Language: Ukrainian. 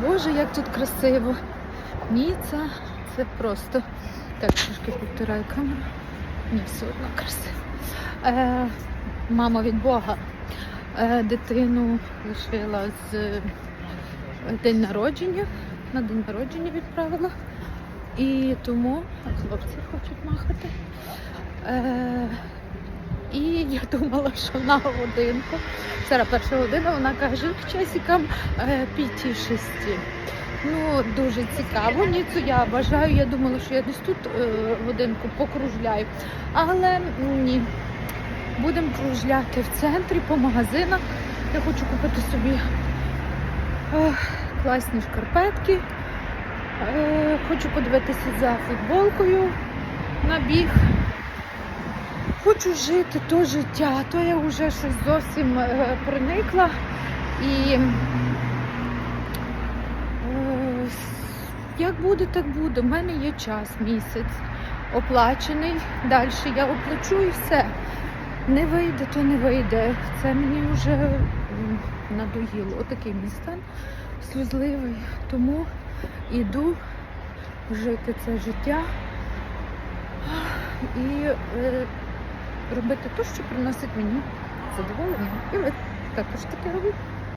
Боже, як тут красиво. Ніца, це просто. Так, трошки повтираю камеру. Ні, все одно красиво. Е, мама від Бога е, дитину лишила з е, день народження. На день народження відправила. І тому хлопці хочуть махати. Е, і я думала, що на годинку. Зараз перша година, вона каже, часикам е, п'яті шесті. Ну, дуже цікаво. Ніцу я бажаю. Я думала, що я десь тут е, годинку покружляю. Але ні. Будемо кружляти в центрі по магазинах. Я хочу купити собі е, класні шкарпетки. Е, хочу подивитися за футболкою на біг. Хочу жити то життя, то я вже щось зовсім е, проникла і е, як буде, так буде. У мене є час, місяць оплачений. Далі я оплачу і все. Не вийде, то не вийде. Це мені вже надоїло. Отакий мій стан сльозливий. Тому іду жити це життя і е, робити те, що приносить мені задоволення. І ви також таке робіть.